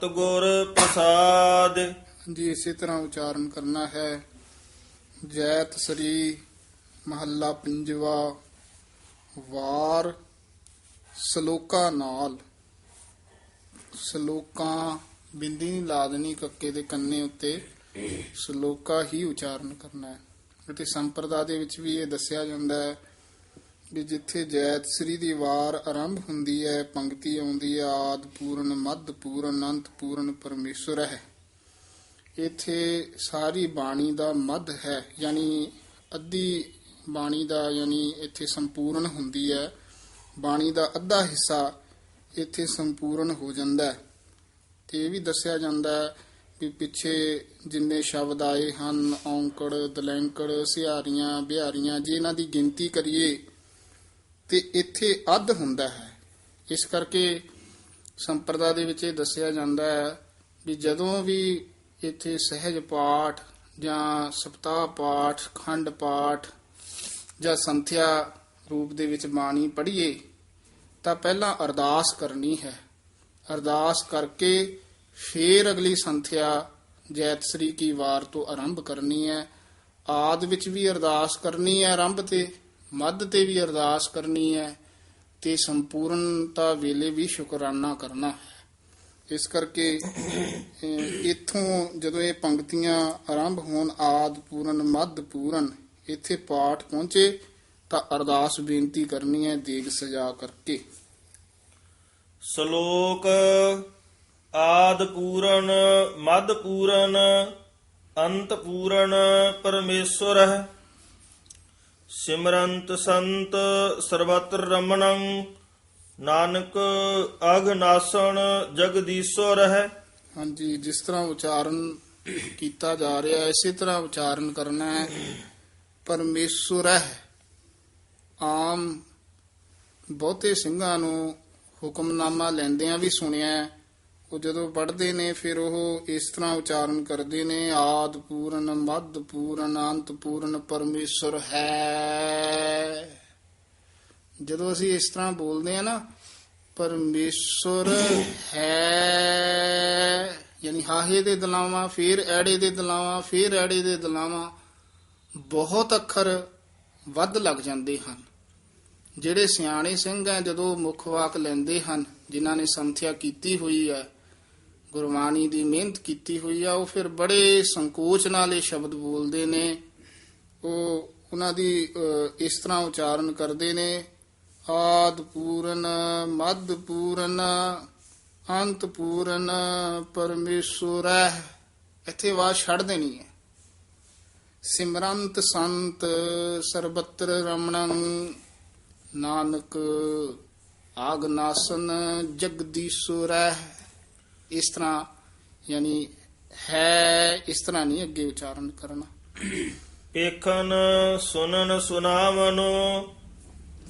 ਸਤਗੁਰ ਪ੍ਰਸਾਦ। ਜੀ, ਇਸੇ ਤਰ੍ਹਾਂ ਉਚਾਰਨ ਕਰਨਾ ਹੈ। ਜੈਤ ਸ੍ਰੀ ਮਹੱਲਾ ਪੰਜਵਾ ਵਾਰ, ਸਲੋਕਾ ਨਾਲ। ਸ਼ਲੋਕਾਂ ਬਿੰਦੀ ਨਹੀਂ ਲਾ ਕੱਕੇ ਦੇ ਕੰਨੇ ਉੱਤੇ ਸ਼ਲੋਕਾ ਹੀ ਉਚਾਰਨ ਕਰਨਾ ਹੈ। ਅਤੇ ਸੰਪਰਦਾ ਦੇ ਵਿੱਚ ਵੀ ਇਹ ਦੱਸਿਆ ਜਾਂਦਾ ਹੈ ਵੀ ਜਿੱਥੇ ਜੈਤ ਸ੍ਰੀ ਦੀ ਵਾਰ ਆਰੰਭ ਹੁੰਦੀ ਹੈ, ਪੰਕਤੀ ਆਉਂਦੀ ਹੈ, ਆਦ ਪੂਰਨ, ਮੱਧ ਪੂਰਨ, ਅੰਤ ਪੂਰਨ ਪਰਮੇਸ਼ਰ ਹੈ। ਇੱਥੇ ਸਾਰੀ ਬਾਣੀ ਦਾ ਮੱਧ ਹੈ, ਯਾਨੀ ਅੱਧੀ ਬਾਣੀ ਦਾ ਯਾਨੀ ਇੱਥੇ ਸੰਪੂਰਨ ਹੁੰਦੀ ਹੈ। ਬਾਣੀ ਦਾ ਅੱਧਾ ਹਿੱਸਾ ਇੱਥੇ ਸੰਪੂਰਨ ਹੋ ਜਾਂਦਾ ਹੈ। ਤੇ ਇਹ ਵੀ ਦੱਸਿਆ ਜਾਂਦਾ ਹੈ ਵੀ ਪਿੱਛੇ ਜਿੰਨੇ ਸ਼ਬਦ ਆਏ ਹਨ, ਔਂਕੜ, ਦਲੈਂਕੜ, ਸਿਹਾਰੀਆਂ, ਬਿਹਾਰੀਆਂ, ਜੇ ਇਹਨਾਂ ਦੀ ਗਿਣਤੀ ਕਰੀਏ ਤੇ ਇੱਥੇ ਅੱਧ ਹੁੰਦਾ ਹੈ। ਇਸ ਕਰਕੇ ਸੰਪਰਦਾ ਦੇ ਵਿੱਚ ਇਹ ਦੱਸਿਆ ਜਾਂਦਾ ਹੈ ਵੀ ਜਦੋਂ ਵੀ ਇੱਥੇ ਸਹਿਜ ਪਾਠ ਜਾਂ ਸਪਤਾਹ ਪਾਠ, ਖੰਡ ਪਾਠ ਜਾਂ ਸੰਥਿਆ ਰੂਪ ਦੇ ਵਿੱਚ ਬਾਣੀ ਪੜ੍ਹੀਏ, ਤਾਂ ਪਹਿਲਾਂ ਅਰਦਾਸ ਕਰਨੀ ਹੈ। ਅਰਦਾਸ ਕਰਕੇ ਫੇਰ ਅਗਲੀ ਸੰਥਿਆ ਜੈਤ ਸ੍ਰੀ ਕੀ ਵਾਰ ਤੋਂ ਆਰੰਭ ਕਰਨੀ ਹੈ। ਆਦ ਵਿੱਚ ਵੀ ਅਰਦਾਸ ਕਰਨੀ ਹੈ ਆਰੰਭ ਤੇ। ਮੱਧ ਤੇ ਵੀ ਅਰਦਾਸ ਕਰਨੀ ਹੈ ਤੇ ਸੰਪੂਰਨਤਾ ਵੇਲੇ ਵੀ ਸ਼ੁਕਰਾਨਾ ਕਰਨਾ। ਹੈ ਇਸ ਕਰਕੇ ਅਹ, ਇੱਥੋਂ ਜਦੋਂ ਇਹ ਪੰਕਤੀਆਂ ਆਰੰਭ ਹੋਣ ਆਦ ਪੂਰਨ ਮੱਧ ਪੂਰਨ ਇੱਥੇ ਪਾਠ ਪਹੁੰਚੇ ਤਾਂ ਅਰਦਾਸ ਬੇਨਤੀ ਕਰਨੀ ਹੈ ਦੇਗ ਸਜਾ ਕਰਕੇ। ਸ਼ਲੋਕ ਆਦ ਪੂਰਨ ਮਦ ਪੂਰਨ ਅੰਤ ਪੂਰਨ ਪਰਮੇਸ਼ਰ ਹੈ। ਸਿਮਰੰਤ ਸੰਤ ਸਰਬਤਰ ਰਮਣੰ, ਨਾਨਕ ਅਗਨਾਸਣ ਜਗਦੀਸ਼ਵਰ ਹੈ ਹਾਂਜੀ, ਜਿਸ ਤਰ੍ਹਾਂ ਉਚਾਰਨ ਕੀਤਾ ਜਾ ਰਿਹਾ ਇਸੇ ਤਰ੍ਹਾਂ ਉਚਾਰਨ ਕਰਨਾ ਹੈ ਪਰਮੇਸ਼ਰ ਹੈ ਆਮ ਬਹੁਤੇ ਸਿੰਘਾਂ ਨੂੰ ਹੁਕਮਨਾਮਾ ਲੈਂਦਿਆਂ ਵੀ ਸੁਣਿਆ ਹੈ। ਉਹ ਜਦੋਂ ਪੜ੍ਹਦੇ ਨੇ, ਫਿਰ ਉਹ ਇਸ ਤਰ੍ਹਾਂ ਉਚਾਰਨ ਕਰਦੇ ਨੇ, ਆਦ ਪੂਰਨ, ਮੱਧ ਪੂਰਨ, ਅੰਤ ਪੂਰਨ, ਪਰਮੇਸ਼ਰ ਹੈ। ਜਦੋਂ ਅਸੀਂ ਇਸ ਤਰ੍ਹਾਂ ਬੋਲਦੇ ਆ ਨਾ, ਪਰਮੇਸ਼ਰ ਹੈ। ਯਾਨੀ ਹਾਹੇ ਦੇ ਦਲਾਵਾਂ, ਫੇਰ ਐੜੇ ਦੇ ਦਲਾਵਾਂ, ਫੇਰ ਐੜੇ ਦੇ ਦਲਾਵਾਂ, ਬਹੁਤ ਅੱਖਰ ਵੱਧ ਲੱਗ ਜਾਂਦੇ ਹਨ। ਜਿਹੜੇ ਸਿਆਣੇ ਸਿੰਘ ਹੈ, ਜਦੋਂ ਮੁੱਖ ਵਾਕ ਲੈਂਦੇ ਹਨ, ਜਿਨ੍ਹਾਂ ਨੇ ਸੰਥਿਆ ਕੀਤੀ ਹੋਈ ਹੈ ਗੁਰਬਾਣੀ ਦੀ ਮਿਹਨਤ ਕੀਤੀ ਹੋਈ ਆ, ਉਹ ਫਿਰ ਬੜੇ ਸੰਕੋਚ ਨਾਲ ਇਹ ਸ਼ਬਦ ਬੋਲਦੇ ਨੇ। ਉਹ ਉਹਨਾਂ ਦੀ ਇਸ ਤਰ੍ਹਾਂ ਉਚਾਰਨ ਕਰਦੇ ਨੇ, ਆਦ ਪੂਰਨ ਮੱਧ ਪੂਰਨ, ਅੰਤ ਪੂਰਨ, ਪਰਮੇਸ਼ਰ ਇੱਥੇ ਆਵਾਜ਼ ਛੱਡ ਦੇਣੀ ਹੈ। ਸਿਮਰੰਤ ਸੰਤ ਸਰਬਤਰ ਰਮਣੰ, ਨਾਨਕ ਆਗਨਾਸਨ ਜਗਦੀਸ਼ਵਰ ਇਸ ਤਰ੍ਹਾਂ ਯਾਨੀ ਹੈ ਇਸ ਤਰ੍ਹਾਂ ਨਹੀਂ ਅੱਗੇ ਉਚਾਰਨ ਕਰਨਾ। ਏਖਨ ਸੁਨਨ ਸੁਨਾਵਨੋ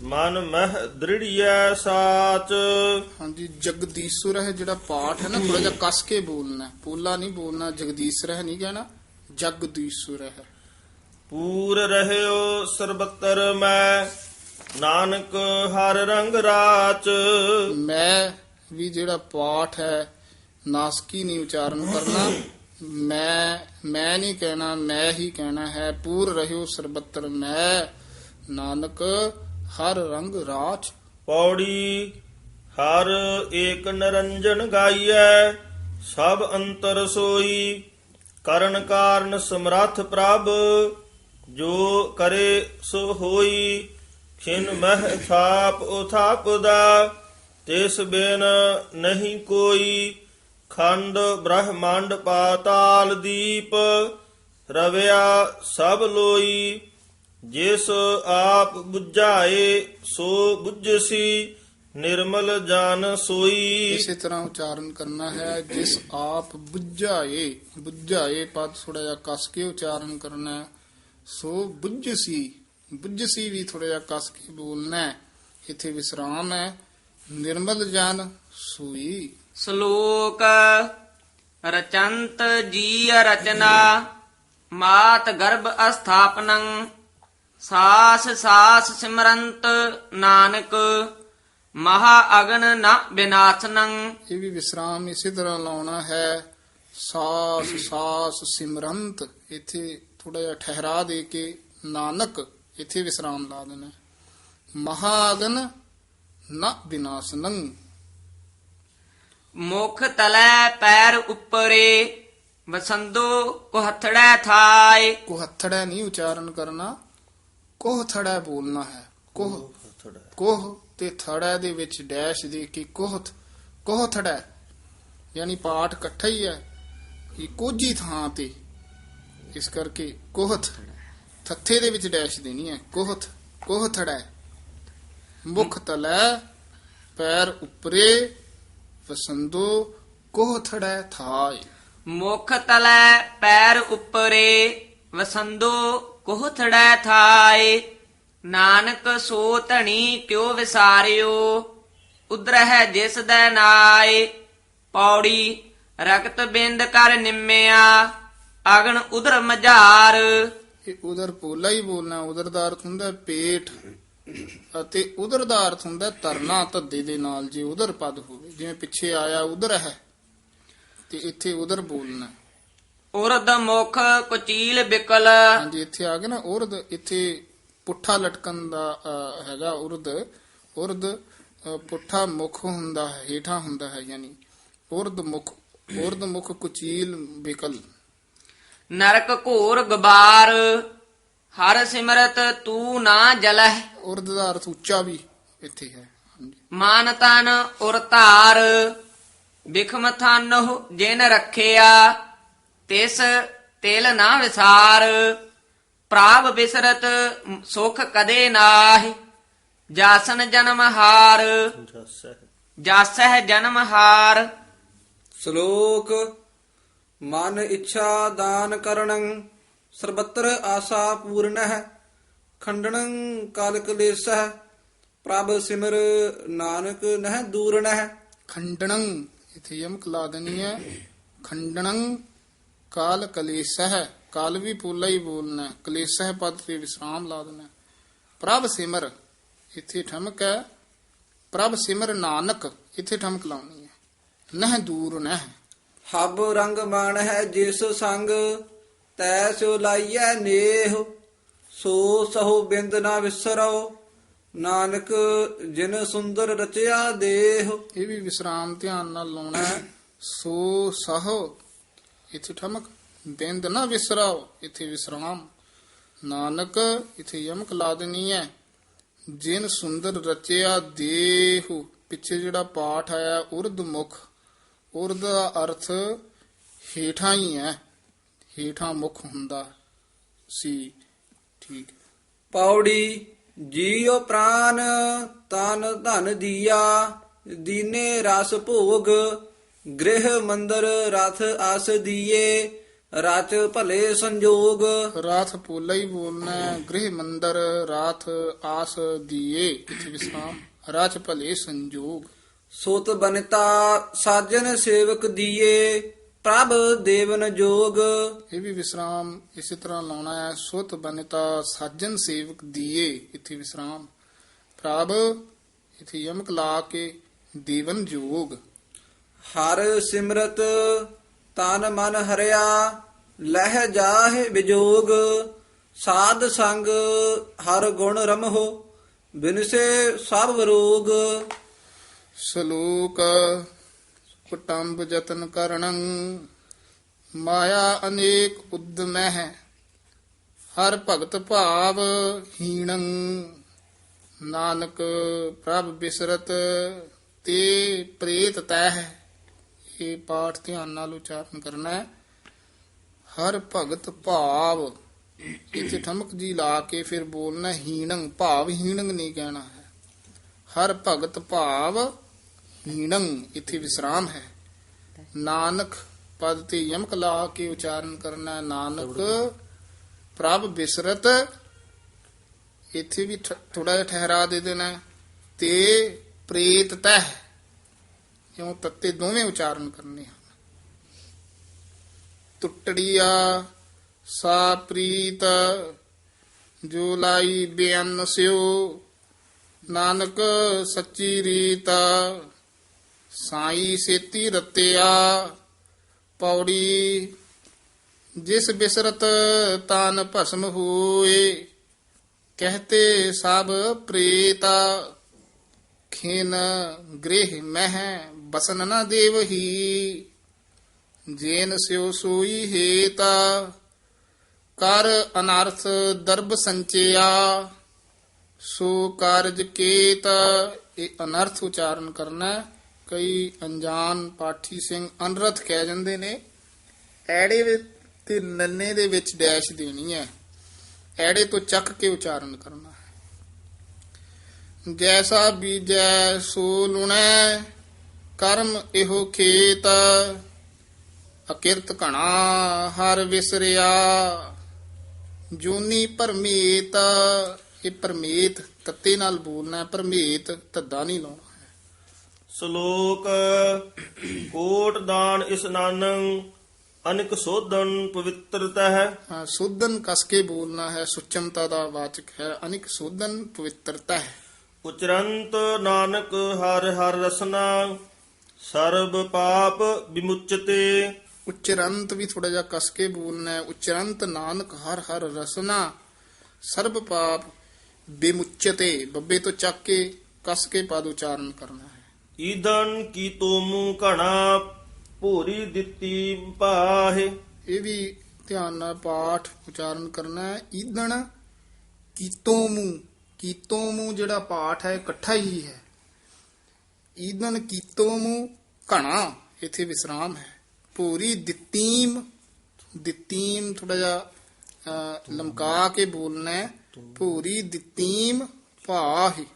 ਮਨ ਮਹਿ ਦ੍ਰਿੜੀਐ ਸਾਚ। ਹਾਂਜੀ ਜਗਦੀਸ਼ਵਰ ਹੈ ਜਿਹੜਾ ਪਾਠ ਹੈ ਨਾ ਥੋੜਾ ਜਿਹਾ ਕੱਸ ਕੇ ਬੋਲਣਾ। ਪੋਲਾ ਨਹੀਂ ਬੋਲਣਾ ਜਗਦੀਸ਼ਰ ਹੈ ਨਹੀਂ ਕਹਿਣਾ ਜਗਦੀਸ਼ਵਰ ਹੈ। ਪੂਰ ਰਹਿਓ ਸਰਬਤਰ ਮੈਂ ਨਾਨਕ ਹਰ ਰੰਗ ਰਾਚ। ਮੈਂ ਵੀ ਜਿਹੜਾ ਪਾਠ ਹੈ ਨਾਸਕੀ ਨਹੀਂ ਉਚਾਰਨ ਕਰਨਾ। ਮੈਂ ਮੈਂ ਨਹੀਂ ਕਹਿਣਾ, ਮੈਂ ਹੀ ਕਹਿਣਾ ਹੈ, ਪੂਰ ਰਹਿਓ ਸਰਬੱਤਰ ਮੈਂ। ਨਾਨਕ, ਹਰ ਰੰਗ ਰਾਚ ਪੌੜੀ, ਹਰ ਏਕ ਨਰੰਜਨ ਗਾਈਐ, ਸਭ ਅੰਤਰ ਸੋਈ। ਕਰਨ ਕਾਰਨ ਸਮਰੱਥ ਪ੍ਰਭ, ਜੋ ਕਰੇ ਸੋ ਹੋਈ। ਖਿਨ ਮਹਿ ਥਾਪ ਉਥਾਪ ਦਾ ਤਿਸ ਬਿਨ ਨਹੀਂ ਕੋਈ। ਖੰਡ ਬ੍ਰਹਮੰਡ ਪਾਤਾਲ ਦੀਪ, ਰਵਿਆ ਸਭ ਲੋਈ, ਜਿਸ ਆਪ 부ਝਾਏ ਸੋ 부ਝਸੀ ਨਿਰਮਲ ਜਾਨ ਸੋਈ। ਇਸੇ ਤਰ੍ਹਾਂ ਉਚਾਰਨ ਕਰਨਾ ਹੈ, ਜਿਸ ਆਪ ਬੁੱਝਾਏ ਬੁੱਝਾਏ ਪਦ ਥੋੜਾ ਜਿਹਾ ਕਸ ਕੇ ਉਚਾਰਨ ਕਰਨਾ ਹੈ। ਸੋ ਬੁੱਝਸੀ ਬੁੱਝਸੀ ਵੀ ਥੋੜਾ ਜਿਹਾ ਕਸ ਕੇ ਬੋਲਣਾ ਹੈ। ਇੱਥੇ ਵਿਸਰਾਮ ਹੈ, ਨਿਰਮਲ ਜਾਨ ਸੋਈ। ਸ਼ਲੋਕ ਰਚੰਤ ਜੀ ਰਚਨਾ ਮਾਤ ਗਰਭ ਅਸਥਾਪਨੰ, ਸਾਸ ਸਾਸ ਸਿਮਰੰਤ ਨਾਨਕ, ਮਹਾ ਅਗਨ ਨ ਬਿਨਾਸਨੰ ਇਹ ਵੀ ਵਿਸਰਾਮ ਇਸੇ ਤਰ੍ਹਾਂ ਲਾਉਣਾ ਹੈ। ਸਾਸ ਸਾਸ ਸਿਮਰੰਤ, ਇੱਥੇ ਥੋੜਾ ਜਿਹਾ ਠਹਿਰਾ ਦੇ ਕੇ ਨਾਨਕ, ਇੱਥੇ ਵਿਸਰਾਮ ਲਾ ਦੇਣਾ ਹੈ। ਮਹਾਗਨ ਨ ਬਿਨਾਸਨੰ ਮੁਖ ਤਲੈ ਪੈਰ ਉੱਪਰੇ, ਵਸੰਦੋ ਕੁਹਥੜੈ ਥਾਏ। ਕੋ ਨਹੀਂ ਉਚਾਰਨ ਕਰਨਾ, ਕੋਹ ਬੋਲਣਾ ਹੈ। ਕੋਹ ਕੋਹ ਤੇ ਥੜਾ ਦੇ ਵਿੱਚ ਡੈਸ਼ ਦੇ ਕੇ ਕੋਹ ਕੋਹ ਯਾਨੀ ਪਾਠ ਇਕੱਠਾ ਹੀ ਹੈ ਇਹ ਕੋਝੀ ਥਾਂ ਤੇ। ਇਸ ਕਰਕੇ ਕੋਹਤ ਥੱਥੇ ਦੇ ਵਿੱਚ ਡੈਸ਼ ਦੇਣੀ ਹੈ। ਕੋਹਤ ਕੋਹ ਮੁਖ ਤਲੈ, ਪੈਰ ਉੱਪਰੇ ਵਸੰਦੋ ਕੋਹ ਥੜਾ ਥਾਏ ਮੁਖ ਤਲੈ ਪੈਰ ਉੱਪਰੇ ਵਸੰਦੋ ਕੁਹਥੜੈ ਥਾਏ ਨਾਨਕ ਸੋ ਧਣੀ ਕਿਉ ਵਿਸਾਰਿਓ ਉਦਰਹਿ ਜਿਸ ਦੈ ਨਾਏ ਪੌੜੀ ਰਕਤ ਬਿੰਦ ਕਰ ਨਿੰਮਿਆ ਅਗਨ ਉਦਰ ਮਝਾਰ। ਇਹ ਉਦਰ ਪੋਲਾ ਹੀ ਬੋਲਣਾ ਉਦਰ ਦਾ ਅਰਥ ਹੁੰਦਾ ਪੇਟ ਅਤੇ ਉਦਰ ਦਾ ਅਰਥ ਹੁੰਦਾ ਤਰਨਾ ਧੱਦੇ ਦੇ ਨਾਲ ਜੇ ਉਦਰ ਪਦ ਹੋਵੇ ਜਿਵੇਂ ਪਿੱਛੇ ਆਇਆ ਉਦਰ ਹੈ ਤੇ ਇੱਥੇ ਉਦਰ ਬੋਲਣਾ ਉਰਦ ਮੁਖ ਕੁਚੀਲ ਬਿਕਲ ਹਾਂਜੀ ਇੱਥੇ ਆ ਗਿਆ ਨਾ ਉਰਦ ਇੱਥੇ ਪੁੱਠਾ ਲਟਕਣ ਦਾ ਹੈਗਾ ਉਰਦ ਉਰਦ ਪੁੱਠਾ ਮੁਖ ਹੁੰਦਾ ਹੈ ਹੀਠਾ ਹੁੰਦਾ ਹੈ ਯਾਨੀ ਉਰਦ ਮੁਖ ਉਰਦ ਮੁਖ ਕੁਚੀਲ ਬਿਕਲ ਨਰਕ ਘੋਰ ਗਬਾਰ। ਹਰ ਸਿਮਰਤ ਤੂੰ ਨਾ ਜਲਹਿ। ਉਰਦ ਦਾ ਅਰਥ ਉੱਚਾ ਵੀ ਇੱਥੇ ਹੈ ਮਾਨ ਤਨ ਉਰ ਧਾਰ ਬਿਖਮ ਥਾਨਹੁ ਜਿਨ ਰੱਖਿਆ। ਤਿਸ ਤਿਲ ਨਾ ਵਿਸਾਰ ਪ੍ਰਾਪ ਬਿਸਰਤ ਸੁਖ ਕਦੇ ਨਾਹਿ। ਜਾਸਨ ਜਨਮ ਹਾਰ ਜਾਸਹਿ ਜਨਮ ਹਾਰ। ਸ਼ਲੋਕ ਮਨ ਇੱਛਾ ਦਾਨ ਕਰਣੰ ਸਰਬਤਰ ਆਸਾ ਪੂਰਨਹਿ ਖੰਡਨੰ ਕਾਲ ਕਲੇਸ਼ਹਿ ਪ੍ਰਭ ਸਿਮਰ ਨਾਨਕ ਨਹਿ ਦੂਰਨਹਿ। ਖੰਡਣੰ ਇਥੇ ਯਮਕ ਲਾ ਦੇਣੀ ਹੈ। ਖੰਡਣੰ ਕਾਲ ਕਲੇਸ਼ਹ ਕਾਲ ਵੀ ਪੋਲਾ ਹੀ ਬੋਲਣਾ। ਕਲੇਸ਼ਹ ਪਦ ਤੇ ਵਿਸਰਾਮ ਲਾ ਦੇਣਾ। ਪ੍ਰਭ ਸਿਮਰ ਇਥੇ ਠਮਕ ਹੈ। ਪ੍ਰਭ ਸਿਮਰ ਨਾਨਕ ਇਥੇ ਠਮਕ ਲਾਉਣੀ ਹੈ। ਨਹ ਦੂਰ ਨਹ ਹਬ ਰੰਗ ਮਾਨ ਹੈ ਜਿਸ ਸੰਗ ਤੈ ਸੋ ਲਾਈਐ ਨੇਹ, ਸੋ ਸਹੋ ਬਿੰਦ ਨਾ ਵਿਸਰੋ ਨਾਨਕ ਜਿਨ ਸੁੰਦਰ ਰਚਿਆ ਦੇਹ। ਇਹ ਵੀ ਵਿਸਰਾਮ ਧਿਆਨ ਨਾਲ ਲਾਉਣਾ ਹੈ। ਸੋ ਸਹੋ, ਇਥੇ ਠਮਕ, ਬਿੰਦ ਨਾ ਵਿਸਰਾਓ ਇਥੇ ਵਿਸਰਾਮ। ਨਾਨਕ, ਇਥੇ ਯਮਕ ਲਾ ਦੇਣੀ ਹੈ। ਜਿਨ ਸੁੰਦਰ ਰਚਿਆ ਦੇਹੁ, ਪਿੱਛੇ ਜਿਹੜਾ ਪਾਠ ਆਇਆ ਉਰਦ ਮੁਖ ਉਰਦ ਦਾ ਅਰਥ ਹੇਠਾਂ ਹੀ ਹੈ। ਹੇਠਾਂ ਮੁਖ ਹੁੰਦਾ ਸੀ ਠੀਕ ਪੌੜੀ ਜੀਉ ਪ੍ਰਾਨ ਤਨ ਧਨ ਦੀਆ ਦੀਨੇ ਰਸ ਭੋਗ ਗ੍ਰਹਿ ਮੰਦਰ ਰਥ ਆਸ ਦੀਏ ਰਚ ਭਲੇ ਸੰਜੋਗ ਰਾਤ ਪੋਲਾ ਹੀ ਬੋਲਣਾ। ਗ੍ਰਹਿ ਮੰਦਰ ਰਾਤ ਆਸ ਦੀਏ ਇਥੇ ਵਿਸਰਾਮ ਰਾਜ ਭਲੇ ਸੰਜੋਗ ਸੋਤ ਬਨਤਾ ਸਾਜਨ ਸੇਵਕ ਦੀਏ ਪ੍ਰਭ ਦੇਵਨ ਜੋਗ। ਇਹ ਵੀ ਵਿਸਰਾਮ ਇਸੇ ਤਰ੍ਹਾਂ ਲਾਉਣਾ ਹੈ ਸੁਤ ਬਨਤਾ ਸਾਜਨ ਸੇਵਕ ਦੀਏ ਇਥੇ ਵਿਸਰਾਮ। ਪ੍ਰਭ ਇਥੇ ਯਮਕ ਲਾ ਕੇ ਦੇਵਨ ਜੋਗ। ਹਰ ਸਿਮਰਤ ਤਨ ਮਨ ਹਰਿਆ ਲਹਿ ਜਾਹਿ ਵਿਜੋਗ। ਸਾਧ ਸੰਗ ਹਰ ਗੁਣ ਰਮਹੁ ਬਿਨਸੇ ਸਭ ਰੋਗ। ਸ਼ਲੋਕ ਕੁਟੰਬ ਯਤਨ ਕਰਣੰ ਮਾਇਆ ਅਨੇਕ ਉਦਮਹਿ, ਹਰ ਭਗਤ ਭਾਵ ਹੀਣੰ। ਨਾਨਕ ਪ੍ਰਭ ਬਿਸਰਤ, ਤੇ ਪ੍ਰੇਤ ਤਹਿ। ਇਹ ਪਾਠ ਧਿਆਨ ਨਾਲ ਉਚਾਰਨ ਕਰਨਾ ਹੈ। ਹਰ ਭਗਤ ਭਾਵ, ਇੱਥੇ ਠਮਕ ਜੀ ਲਾ ਕੇ ਫਿਰ ਬੋਲਣਾ ਹੀਣੰ। ਭਾਵ ਹੀਣੰ ਨਹੀਂ ਕਹਿਣਾ ਹੈ। ਹਰ ਭਗਤ ਭਾਵ ਹੀਣੰ, ਇੱਥੇ ਵਿਸਰਾਮ ਹੈ। ਨਾਨਕ ਪਦ ਤੇ ਯਮਕ ਲਾ ਕੇ ਉਚਾਰਨ ਕਰਨਾ ਨਾਨਕ ਪ੍ਰਭ ਬਿਸਰਤ, ਇੱਥੇ ਵੀ ਥੋੜਾ ਜਿਹਾ ਠਹਿਰਾ ਦੇ ਦੇਣਾ ਤੇ ਪ੍ਰੇਤ ਤਹ ਕਿਉਂ ਤੱਤੇ ਦੋਵੇਂ ਉਚਾਰਨ ਕਰਨੇ ਹਨ। ਟੁੱਟੜੀਆ ਸਾ ਪ੍ਰੀਤ, ਜੋ ਲਾਈ ਬਿਆਨ ਸਿਓ, ਨਾਨਕ ਸੱਚੀ ਰੀਤ। ਸਾਈ ਸੇਤੀ ਰਤਿਆ, ਪੌੜੀ ਜਿਸ ਬਿਸਰਤ ਤਾਨ ਭਸਮ ਹੋਏ, ਕਹਤੇ ਸਭ ਪ੍ਰੇਤ, ਖਿਨ ਗ੍ਰਹਿ ਮਹਿ ਬਸਨ ਨ ਦੇਵਹੀ, ਜੇਨ ਸਿਉ ਸੋਈ ਹੇਤਾ, ਕਰ ਅਨਰਥ ਦਰਬ ਸੰਚਿਆ, ਸੋ ਕਾਰਜ ਕੇਤ, ਇਹ ਅਨਰਥ ਉਚਾਰਨ ਕਰਨਾ ਕਈ ਅਣਜਾਣ ਪਾਠੀ ਸਿੰਘ ਅਨਰਥ ਕਹਿ ਜਾਂਦੇ ਨੇ ਐੜੇ ਤੇ ਨੰਨੇ ਦੇ ਵਿੱਚ ਡੈਸ਼ ਦੇਣੀ ਹੈ। ਐੜੇ ਤੋਂ ਚੱਕ ਕੇ ਉਚਾਰਨ ਕਰਨਾ ਹੈ। ਜੈਸਾ ਬੀਜੈ ਸੋ ਲੁਣੈ ਕਰਮ ਇਹੋ ਖੇਤ ਅਕਿਰਤ ਘਣਾ ਹਰ ਵਿਸਰਿਆ। ਜੂਨੀ ਪਰਮੇਤ ਇਹ ਪਰਮੇਤ ਤੱਤੇ ਨਾਲ ਬੋਲਣਾ ਹੈ, ਪਰਮੇਤ ਧੱਦਾ ਨਹੀਂ ਲਾਉਣਾ। ਸ਼ਲੋਕ ਕੋਟ ਦਾਨ ਇਸਨਾਨੰ ਅਨਿਕ ਸੋਧਨ ਪਵਿੱਤਰਤਾ ਹੈ ਹਾਂ ਸੁਧਨ ਕਸ ਕੇ ਬੋਲਣਾ ਹੈ ਸੁਚਮਤਾ ਦਾ ਵਾਚਕ ਹੈ ਅਨਿਕ ਸੁਧਨ ਪਵਿੱਤਰਤਾ ਹੈ ਉਚਰੰਤ ਨਾਨਕ ਹਰ ਹਰ ਰਸਨਾ ਸਰਬ ਪਾਪ ਵਿਮੁਚਤੇ। ਉਚਰੰਤ ਵੀ ਥੋੜਾ ਜਿਹਾ ਕਸ ਕੇ ਬੋਲਣਾ ਹੈ ਉਚਰੰਤ ਨਾਨਕ ਹਰ ਹਰ ਰਸਨਾ ਸਰਬ ਪਾਪ ਬਿਮੁਚਤੇ ਬੱਬੇ ਤੋਂ ਚੱਕ ਕੇ ਕਸ ਕੇ ਪਦ ਉਚਾਰਨ ਕਰਨਾ ਹੈ। ਈਦਨ ਕੀ ਤੋਮੂ ਘਣਾ ਭੂਰੀ ਦਿੱਤੀ ਪਾਹੇ। ਇਹ ਵੀ ਧਿਆਨ ਨਾਲ ਪਾਠ ਉਚਾਰਨ ਕਰਨਾ ਹੈ। ਈਦਣ ਕੀਤੋਂ ਮੂ ਕੀਤੋਂ ਮੂ ਜਿਹੜਾ ਪਾਠ ਹੈ ਇਕੱਠਾ ਹੀ ਹੈ। ਈਦਣ ਕੀਤੋਂ ਮੂ ਘਣਾ, ਇੱਥੇ ਵਿਸਰਾਮ ਹੈ। ਪੂਰੀ ਦਿੱਤੀਮ ਦਿੱਤੀਮ ਥੋੜਾ ਜਿਹਾ ਲਮਕਾ ਕੇ ਬੋਲਣਾ ਹੈ। ਪੂਰੀ ਦਿੱਤੀਮ ਭਾਹੀ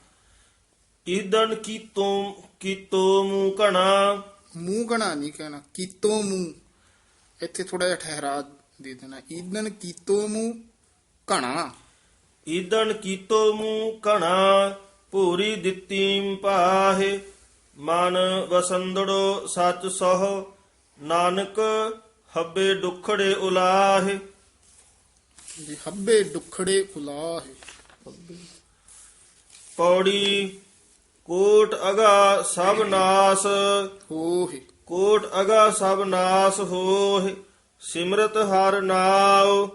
ਈਦਨ ਕੀ ਤੋਮ ਕੀ ਤੋਮੂ ਘਣਾ। ਮੂੰਹ ਘਣਾ ਨਹੀਂ ਕਹਿਣਾ ਕੀਤੋਂ ਮੂੰਹ। ਇੱਥੇ ਥੋੜਾ ਜਿਹਾ ਠਹਿਰਾ ਦੇ ਦੇਣਾ। ਈਦਨ ਕੀਤੋਂ ਮੂੰਹ ਘਣਾ। ਈਦਨ ਕੀ ਤੋਮੂ ਘਣਾ ਭੂਰੀ ਦਿੱਤੀ ਪਾਹੇ ਮਨ ਵਸੰਦੜੋ ਸੱਚ ਸਹੁ ਨਾਨਕ ਹੱਬੇ ਦੁਖੜੇ ਉਲਾਹੇ। ਜੀ ਹੱਬੇ ਡੁਖੜੇ ਉਲਾਹੇ। ਪੌੜੀ ਕੋਟ ਅਗਾ ਸਭ ਨਾਸ। ਹੋਹੇ। ਕੋਟ ਅਗਾ ਸਭ ਨਾਸ ਹੋਹਿ ਸਿਮਰਤ ਹਰ ਨਾਉ।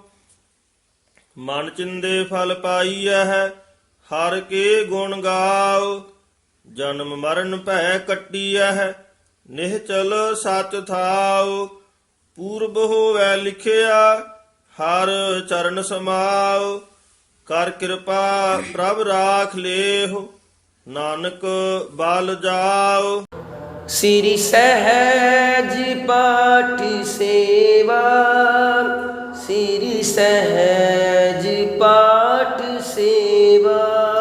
ਮਨ ਚਿੰਦੇ ਫਲ ਪਾਈਐ ਹਰ ਕੇ ਗੁਣ ਗਾਉ। ਜਨਮ ਮਰਨ ਭੈ ਕੱਟੀਐ ਨਿਹਚਲ ਸਚ ਥਾਉ। ਪੂਰਬ ਹੋਵੈ ਲਿਖਿਆ ਹਰ ਚਰਨ ਸਮਾਉ। ਕਰ ਕਿਰਪਾ ਪ੍ਰਭ ਰਾਖ ਲੇਹੁ। ਨਾਨਕ ਬਾਲ ਜਾਓ। ਸ੍ਰੀ ਸਹਿਜ ਪਾਠ ਸੇਵਾ ਸ੍ਰੀ ਸਹਿਜ ਪਾਠ ਸੇਵਾ।